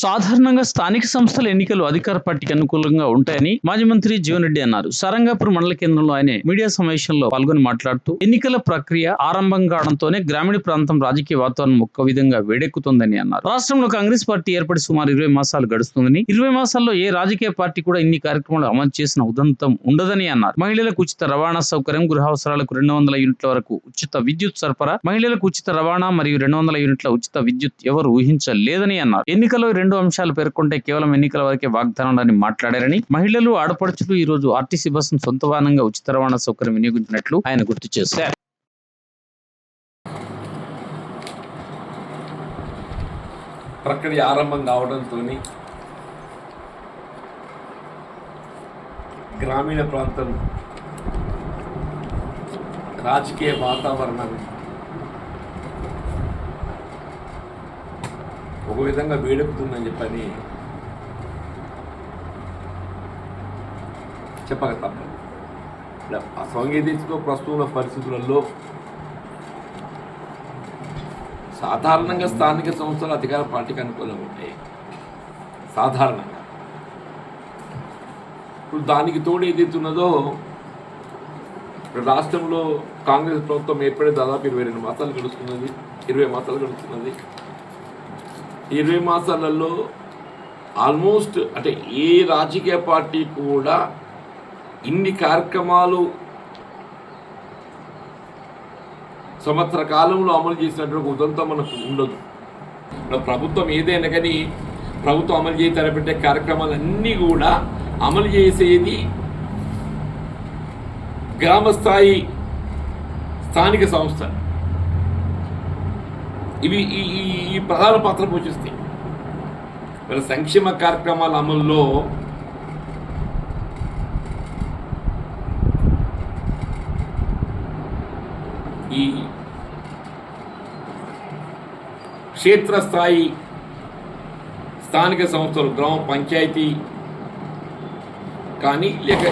సాధారణంగా స్థానిక సంస్థల ఎన్నికలు అధికార పార్టీకి అనుకూలంగా ఉంటాయని మాజీ మంత్రి జీవన్ రెడ్డి అన్నారు. సరంగాపూర్ మండల కేంద్రంలో ఆయన మీడియా సమావేశంలో పాల్గొని మాట్లాడుతూ ఎన్నికల ప్రక్రియ ఆరంభం కావడంతోనే గ్రామీణ ప్రాంతం రాజకీయ వాతావరణం ఒక్క విధంగా వేడెక్కుతుందని అన్నారు. రాష్ట్రంలో కాంగ్రెస్ పార్టీ ఏర్పడి సుమారు ఇరవై మాసాలు గడుస్తుందని ఇరవై మాసాల్లో ఏ రాజకీయ పార్టీ కూడా ఇన్ని కార్యక్రమాలు అమలు చేసిన ఉదంతం ఉండదని అన్నారు. మహిళలకు ఉచిత రవాణా సౌకర్యం గృహ అవసరాలకు రెండు వందల యూనిట్ల వరకు ఉచిత విద్యుత్ సరఫరా మహిళలకు ఉచిత రవాణా మరియు రెండు వందల యూనిట్ల ఉచిత విద్యుత్ ఎవరు ఊహించలేదని అన్నారు. ఎన్నికల్లో రెండు అంశాలు పేర్కొంటే కేవలం ఎన్నికల వరకే వాగ్దానాలని మాట్లాడారని మహిళలు ఆడపడుచులు ఈ రోజు ఆర్టీసీ బస్సును సొంత వాహనంగా ఉచిత రవాణా సౌకర్యం వినియోగించినట్లు ఆయన గుర్తు చేశారు. ప్రక్రియ ఆరంభం కావడంతో గ్రామీణ ప్రాంతం రాజకీయ వాతావరణం ఒక విధంగా వేడెక్కుతుందని చెప్పని చెప్పక తప్పదు. ఇలా అసాంకేతిక ప్రస్తుత పరిస్థితులలో సాధారణంగా స్థానిక సంస్థలు అధికార పార్టీకి అనుకూలంగా ఉంటాయి. సాధారణంగా. ఇప్పుడు దానికి తోడు ఏదైతున్నదో రాష్ట్రంలో కాంగ్రెస్ ప్రభుత్వం ఏర్పడే దాదాపు ఇరవై రెండు మాసాలు గడుస్తున్నది ఇరవై మాసాలు గడుస్తున్నది ఇరవై మాసాలలో ఆల్మోస్ట్ అంటే ఏ రాజకీయ పార్టీ కూడా ఇన్ని కార్యక్రమాలు సంవత్సర కాలంలో అమలు చేసినటువంటి ఉదంతం మనకు ఉండదు. ఇప్పుడు ప్రభుత్వం ఏదైనా కానీ ప్రభుత్వం అమలు చేసి తలపెట్టే కార్యక్రమాలన్నీ కూడా అమలు చేసేది గ్రామ స్థాయి స్థానిక సంస్థ ఇవి ఈ ఈ- ప్రధాన పాత్ర పోషిస్తాయి. మరి సంక్షేమ కార్యక్రమాల అమల్లో ఈ క్షేత్రస్థాయి స్థానిక సంస్థలు గ్రామ పంచాయతీ కానీ లేక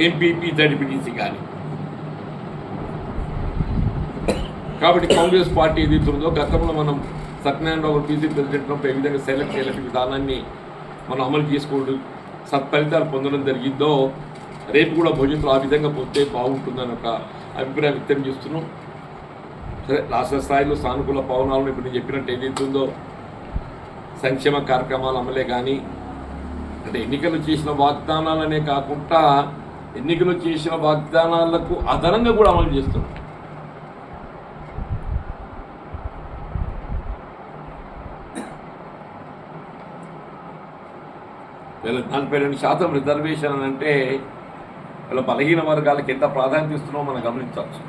ఎంపీపీ జడ్పీటీసీ కానీ కాబట్టి కాంగ్రెస్ పార్టీ ఏదైతే ఉందో గతంలో మనం సత్యనారాయణరావు పీసీ ప్రెసిడెంట్ ఏ విధంగా సెలెక్ట్ చేయలేని విధానాన్ని మనం అమలు చేసుకోవడం సత్ఫలితాలు పొందడం జరిగిందో రేపు కూడా భవిష్యత్తులో ఆ విధంగా పోతే బాగుంటుందని ఒక అభిప్రాయం వ్యక్తం చేస్తున్నాం. సరే రాష్ట్ర స్థాయిలో సానుకూల పవనాలను ఇప్పుడు నేను చెప్పినట్టు ఏదైతే ఉందో సంక్షేమ కార్యక్రమాలు అమలే కానీ అంటే ఎన్నికలు చేసిన వాగ్దానాలనే కాకుండా ఎన్నికలు చేసిన వాగ్దానాలకు అదనంగా కూడా అమలు చేస్తున్నాం. వీళ్ళ నలభై రెండు శాతం రిజర్వేషన్ అని అంటే వీళ్ళ బలహీన వర్గాలకు ఎంత ప్రాధాన్యత ఇస్తున్నామో మనం గమనించవచ్చు.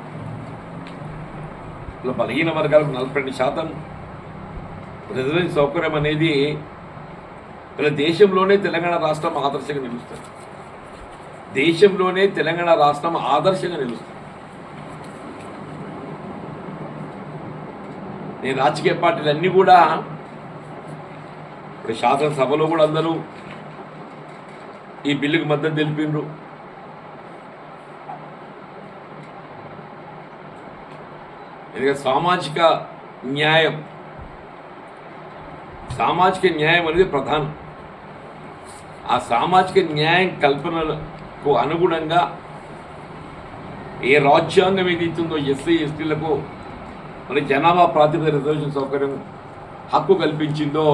వీళ్ళ బలహీన వర్గాలకు నలభై రెండు శాతం రిజర్వేషన్ సౌకర్యం అనేది వీళ్ళ దేశంలోనే తెలంగాణ రాష్ట్రం ఆదర్శంగా నిలుస్తుంది. దేశంలోనే తెలంగాణ రాష్ట్రం ఆదర్శంగా నిలుస్తుంది. నేను రాజకీయ పార్టీలు అన్నీ కూడా ఇప్పుడు శాసనసభలో కూడా అందరూ ఈ బిల్లుకు మద్దతు తెలిపిండ్రు ఎందుకంటే సామాజిక న్యాయం సామాజిక న్యాయం అనేది ప్రధానం. ఆ సామాజిక న్యాయం కల్పనకు అనుగుణంగా ఏ రాజ్యాంగం ఏదైతుందో ఎస్సీ ఎస్టీలకు మరి జనాభా ప్రాతిపదిక రిజర్వేషన్ సౌకర్యం హక్కు కల్పించిందో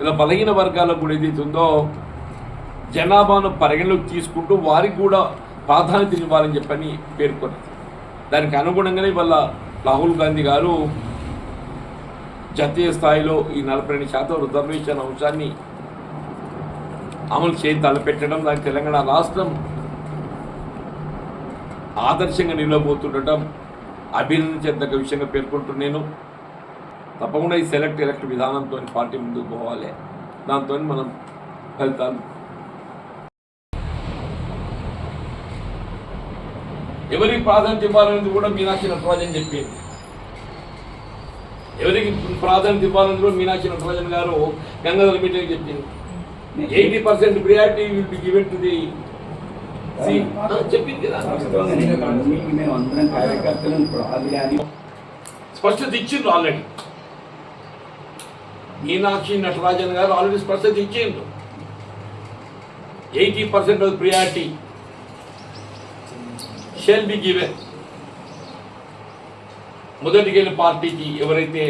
ఇలా బలహీన వర్గాలకు కూడా ఏదైతుందో జనాభాను పరిగణలోకి తీసుకుంటూ వారికి కూడా ప్రాధాన్యత ఇవ్వాలని చెప్పని పేర్కొన్నది. దానికి అనుగుణంగానే వల్ల రాహుల్ గాంధీ గారు జాతీయ స్థాయిలో ఈ నలభై రెండు శాతం రిజర్వేషన్ అంశాన్ని అమలు చేయి తలపెట్టడం దానికి తెలంగాణ రాష్ట్రం ఆదర్శంగా నిలబోతుండటం అభినందించేంతక విషయంగా పేర్కొంటున్నాను తప్పకుండా ఈ సెలెక్ట్ ఎలక్ట్ విధానంతో పార్టీ ముందుకు పోవాలి. దాంతో మనం ఫలితాలు ఎవరికి ప్రాధాన్యత ఇవ్వాలనేది కూడా మీనాక్షి నటరాజన్ చెప్పింది. ఎవరికి ప్రాధాన్యత ఇవ్వాలని కూడా మీనాక్షి నటరాజన్ గారు గంగాధర మీటింగ్ చెప్పింది. Eighty percent priority will be given to the చెప్పింది స్పష్టత ఇచ్చిండ్రు ఆల్రెడీ. మీనాక్షి నటరాజన్ గారు ఆల్రెడీ స్పష్టత ఇచ్చిండ్రు. Eighty percent of priority shall be given మొదటికెళ్ళి పార్టీకి ఎవరైతే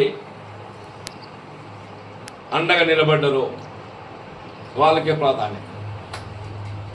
అండగా నిలబడ్డారో వాళ్ళకే ప్రాధాన్యత.